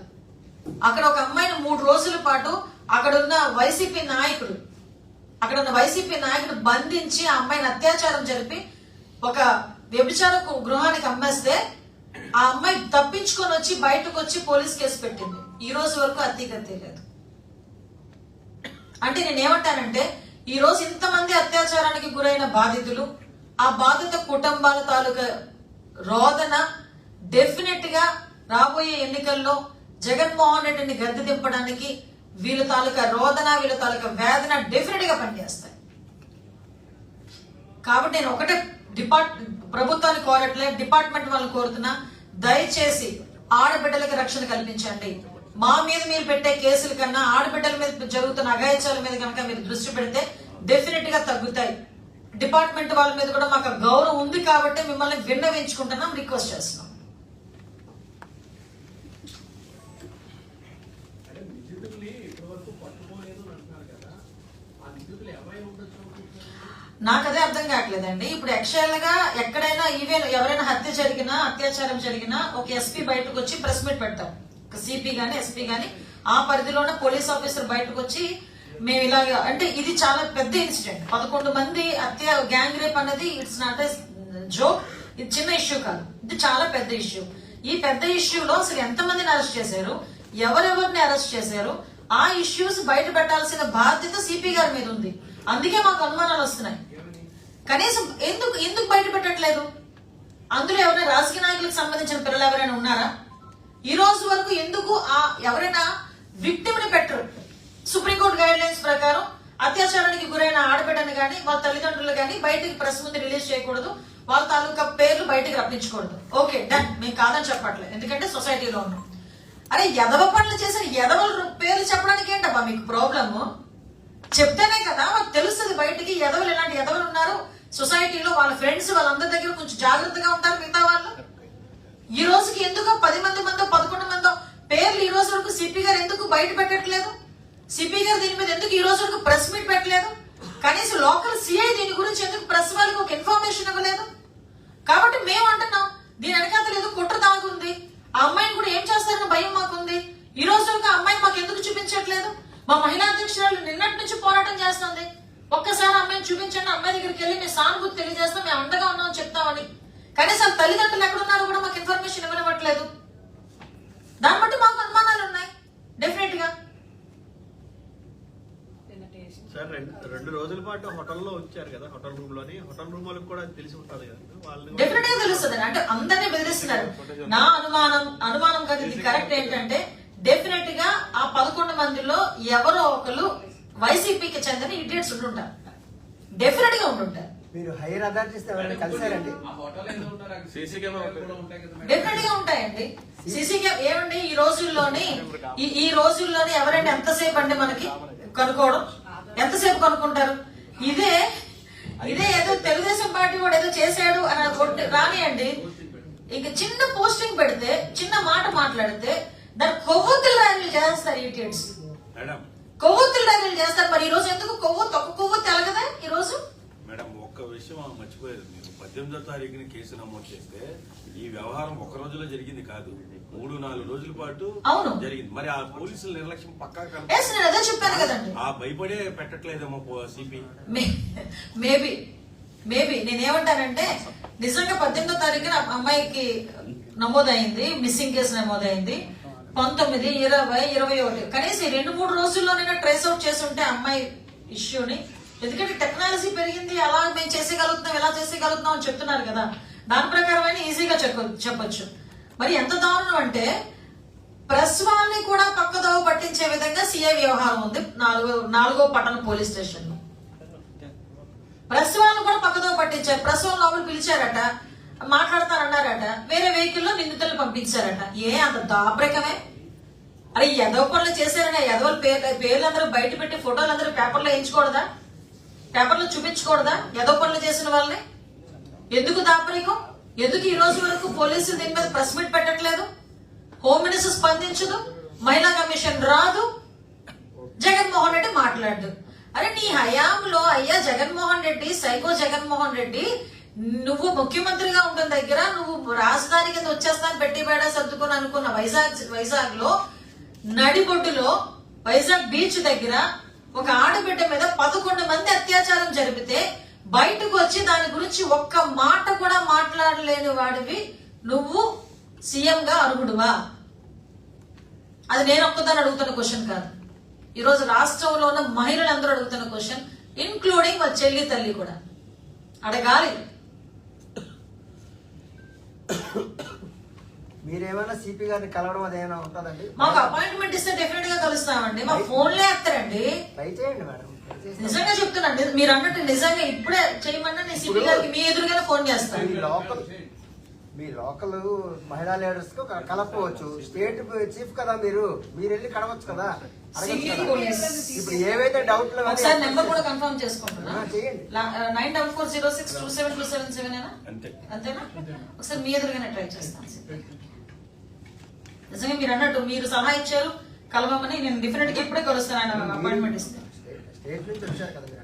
అక్కడ ఒక అమ్మాయిని మూడు రోజుల పాటు అక్కడున్న వైసీపీ నాయకుడు అక్కడ ఉన్న వైసీపీ నాయకుడు బంధించి ఆ అమ్మాయిని అత్యాచారం జరిపి ఒక వ్యభిచార గృహానికి అమ్మేస్తే ఆ అమ్మాయి తప్పించుకొని వచ్చి బయటకు వచ్చి పోలీస్ కేసు పెట్టింది. ఈ రోజు వరకు అత్యగత లేదు. అంటే నేనేమంటానంటే ఈ రోజు ఇంతమంది అత్యాచారానికి గురైన బాధితులు ఆ బాధిత కుటుంబాల తాలూకా రోదన డెఫినెట్గా రాబోయే ఎన్నికల్లో జగన్మోహన్ రెడ్డిని గద్దె దింపడానికి వీళ్ళ తాలూకా రోదన వీళ్ళ తాలూకా వేదన డెఫినెట్గా పనిచేస్తాయి. కాబట్టి నేను ఒకటే డిపార్ట్ ప్రభుత్వాన్ని కోరట్లే డిపార్ట్మెంట్ వాళ్ళని కోరుతున్నా దయచేసి ఆడబిడ్డలకి రక్షణ కల్పించండి. మా మీద మీరు పెట్టే కేసుల కన్నా ఆడబిడ్డల మీద జరుగుతున్న అగాయచాల మీద కనుక మీరు దృష్టి పెడితే డెఫినెట్గా తగ్గుతాయి. డిపార్ట్మెంట్ వాళ్ళ మీద కూడా మాకు గౌరవం ఉంది కాబట్టి మిమ్మల్ని విన్నవించుకుంటున్నాం రిక్వెస్ట్ చేస్తున్నాం. నాకు అదే అర్థం కావట్లేదండి. ఇప్పుడు యాక్చువల్గా ఎక్కడైనా ఈవెన్ ఎవరైనా హత్య జరిగినా అత్యాచారం జరిగినా ఒక ఎస్పీ బయటకు వచ్చి ప్రెస్ మీట్ పెడతాం. ఒక సిపి గాని ఎస్పీ గాని ఆ పరిధిలోనే పోలీస్ ఆఫీసర్ బయటకు వచ్చి మేము ఇలాగ అంటే ఇది చాలా పెద్ద ఇన్సిడెంట్ పదకొండు మంది హత్య గ్యాంగ్ రేప్ అన్నది ఇట్స్ నాట్ జోక్ ఇది చిన్న ఇష్యూ కాదు. ఇది చాలా పెద్ద ఇష్యూ ఈ పెద్ద ఇష్యూలో అసలు ఎంతమందిని అరెస్ట్ చేశారు? ఎవరెవరిని అరెస్ట్ చేశారు? ఆ ఇష్యూస్ బయట పెట్టాల్సిన బాధ్యత సిపి గారి మీద ఉంది. అందుకే మాకు అనుమానాలు వస్తున్నాయి. కనీసం ఎందుకు ఎందుకు బయట పెట్టట్లేదు అందులో ఎవరైనా రాజకీయ నాయకులకు సంబంధించిన పిల్లలు ఎవరైనా ఉన్నారా? ఈ రోజు వరకు ఎందుకు ఆ ఎవరైనా విక్టిమ్ని పెట్టరు? సుప్రీంకోర్టు గైడ్ లైన్స్ ప్రకారం అత్యాచారానికి గురైన ఆడబిడ్డని కానీ వాళ్ళ తల్లిదండ్రులు కానీ బయటికి ప్రెస్ ముందు రిలీజ్ చేయకూడదు. వాళ్ళ తాలూకా పేర్లు బయటికి రప్పించకూడదు. ఓకే డన్ మేము కాదని చెప్పట్లేదు. ఎందుకంటే సొసైటీలో ఉన్నాం. అరే ఎదవ పనులు చేసిన ఎదవల పేర్లు చెప్పడానికి ఏంటబ్బా మీకు ప్రాబ్లము చెప్తేనే కదా మాకు తెలుస్తుంది బయటికి ఎదవలు ఇలాంటి ఎదవలు ఉన్నారు. సొసైటీలో వాళ్ళ ఫ్రెండ్స్ వాళ్ళందరి దగ్గర కొంచెం జాగ్రత్తగా ఉంటారు మిగతా వాళ్ళు. ఈ రోజుకి ఎందుకో పది మంది మందో పదకొండు మందో పేర్లు ఈ రోజు వరకు సిపి గారు ఎందుకు బయట పెట్టట్లేదు? సిపి గారు దీని మీద ఎందుకు ఈ రోజు వరకు ప్రెస్ మీట్ పెట్టలేదు? కనీసం లోకల్ సిఐ దీని గురించి ఎందుకు ప్రెస్ వాళ్ళకి ఒక ఇన్ఫర్మేషన్ ఇవ్వలేదు? కాబట్టి మేము అంటున్నాం దీని వెనకాల ఏదో కుట్ర దాగుంది ఆ అమ్మాయిని కూడా ఏం చేస్తారని భయం మాకుంది. ఈ రోజు వరకు ఆ అమ్మాయిని మాకు ఎందుకు చూపించట్లేదు? మా మహిళా అధ్యక్షురాలు నిన్నటి నుంచి పోరాటం చేస్తుంది. ఒక్కసారి అమ్మాయిని చూపించండి అమ్మాయి దగ్గరికి వెళ్ళి మేము సానుభూతి తెలియజేస్తాం మేము అండగా ఉన్నామని చెప్తామని. కనీసం తల్లిదండ్రులు ఎక్కడున్నారో కూడా మాకు ఇన్ఫర్మేషన్ ఇవ్వనివ్వట్లేదు. దాన్ని బట్టి మాకు అనుమానాలు ఉన్నాయి. డెఫినెట్గా. సార్ రెండు రెండు రోజుల పాటు హోటల్లో ఉంచారు కదా హోటల్ రూమ్లోని హోటల్ రూమ్ వాళ్ళకి కూడా తెలిసి ఉంటుంది కదా. వాళ్ళు డెఫినెట్గా తెలుస్తుంది. అంటే అందరినీ బెదిరిస్తున్నారు. నా అనుమానం అనుమానం కాదు ఇది కరెక్ట్ ఏంటంటే డెఫినెట్గా ఆ పదకొండు మందిలో ఎవరో ఒకరు వైసీపీకి చెందిన ఇడియట్స్ ఉంటుంటారు. డెఫినెట్గా ఉంటుంటారు. మీరు హైయర్ అథారిటీస్ ఎవరైనా కలిసారండి. డెఫినెట్గా ఉంటాయండి. సీసీ కెమెరా ఏమండి ఈ రోజుల్లోని ఈ ఈ రోజుల్లోని ఎవరైనా ఎంతసేపు అండి మనకి కనుక్కోవడం? ఎంతసేపు కనుక్కుంటారు? ఇదే ఇదే ఏదో తెలుగుదేశం పార్టీ వాడు ఏదో చేశాడు అని కొట్టి రానియండి. ఇక చిన్న పోస్టింగ్ పెడితే చిన్న మాట మాట్లాడితే దాని కొవ్వొత్తులు ర్యాలీలు చేస్తారు మేడం. కొవ్వొత్తులు ర్యాలీలు చేస్తారు. మరి ఈ రోజు ఎందుకు కొవ్వొత్తు ఒక కొవ్వొత్తు తెలగదా ఈ రోజు మేడం ఒక్క విషయం మర్చిపోయారు మీరు. పద్దెనిమిదో తారీఖున కేసు నమోదు చేస్తే ఈ వ్యవహారం ఒక రోజులో జరిగింది కాదు. మూడు నాలుగు రోజుల పాటు అవును. జరిగింది. మరి ఆ పోలీసుల నిర్లక్ష్యం పక్కా చెప్పాను కదండి. ఆ భయపడే పెట్టట్లేదేమో సిపి. మేబీ మేబీ నేనేమంటానంటే నిజంగా పద్దెనిమిదో తారీఖున అమ్మాయికి నమోదైంది మిస్సింగ్ కేసు నమోదైంది. పంతొమ్మిది ఇరవై ఇరవై ఒకటి. కనీసం రెండు మూడు రోజుల్లోనైనా ట్రేస్ అవుట్ చేసి ఉంటే అమ్మాయి ఇష్యూని. ఎందుకంటే టెక్నాలజీ పెరిగింది అలా మేము చేసేయగలుగుతున్నాం ఎలా చేసేయగలుగుతున్నాం అని చెప్తున్నారు కదా. దాని ప్రకారమైన ఈజీగా చెప్ప చెప్పొచ్చు. మరి ఎంత దారుణం అంటే ప్రెస్ వాళ్ళని కూడా పక్కదోవ పట్టించే విధంగా సీఐ వ్యవహారం ఉంది నాలుగో నాలుగో పట్టణ పోలీస్ స్టేషన్లో ప్రెస్ వాళ్ళని కూడా పక్కదోవ పట్టించారు. ప్రెస్ వాళ్ళు లోపల పిలిచారట మాట్లాడతారన్నారట వేరే వెహికల్లో నిందితులను పంపించారట. ఏ అంత దాపరికమే అరే ఎదవ పనులు చేశారని ఎదవల పేర్లు పేర్లు అందరూ బయట పెట్టి ఫోటోలు అందరూ పేపర్లో వేయించకూడదా? పేపర్లో చూపించకూడదా ఎదవ పనులు చేసిన వాళ్ళని? ఎందుకు దాపరికం ఎందుకు ఈ రోజు వరకు పోలీసులు దీని మీద ప్రెస్ మీట్ పెట్టట్లేదు? హోమ్ మినిస్టర్ స్పందించదు మహిళా కమిషన్ రాదు జగన్మోహన్ రెడ్డి మాట్లాడు అరే నీ హయాంలో అయ్యా జగన్మోహన్ రెడ్డి సైకో జగన్మోహన్ రెడ్డి నువ్వు ముఖ్యమంత్రిగా ఉంటున్న దగ్గర నువ్వు రాజధాని కింద వచ్చేస్తాను పెట్టి బేడ సర్దుకొని అనుకున్న వైజాగ్ వైజాగ్లో నడిబొడ్డులో వైజాగ్ బీచ్ దగ్గర ఒక ఆడబిడ్డ మీద పదకొండు మంది అత్యాచారం జరిపితే బయటకు వచ్చి దాని గురించి ఒక్క మాట కూడా మాట్లాడలేని వాడివి. నువ్వు సీఎంగా అర్హుడువా? అది నేను ఒక్కదాన్ని అడుగుతున్న క్వశ్చన్ కాదు. ఈరోజు రాష్ట్రంలో ఉన్న మహిళలందరూ అడుగుతున్న క్వశ్చన్ ఇన్క్లూడింగ్ మా చెల్లి తల్లి కూడా. అడగాలి. మీరేమైనా సిపి గారిని కలవడం అది ఏమైనా ఉంటుందండి? మాకు అపాయింట్మెంట్ ఇస్తే డెఫినెట్గా కలుస్తామండి. మా ఫోన్లే ఎత్తారండి ట్రై చేయండి మేడం. నిజంగా చెప్తున్నాను. మీరు అన్నట్టు నిజంగా ఇప్పుడే చేయమన్నా నేను సిపి గారికి మీ ఎదురుగానే ఫోన్ చేస్తాను. మీ లోకల్ మహిళా లీడర్స్కు కలపవచ్చు. స్టేట్ చీఫ్ కదా మీరు. మీరు వెళ్ళి కలవచ్చు కదా. ఇప్పుడు ఏవైతే డౌట్లు ఒకసారి నెంబర్ కూడా కన్ఫర్మ్ చేసుకుంటున్నా. Nine double four zero six two seven two seven seven అంతే. అంతేనా? ఒకసారి మీ ఎదురుగానే ట్రై చేస్తాను. నిజంగా మీరు అన్నట్టు మీరు సలహా ఇచ్చారు కలవమని నేను డిఫరెంట్గా ఇప్పుడే కలుస్తాను. ఆయన అపాయింట్మెంట్ ఇస్తాను స్టేట్ నుంచి వచ్చారు కదా మీరు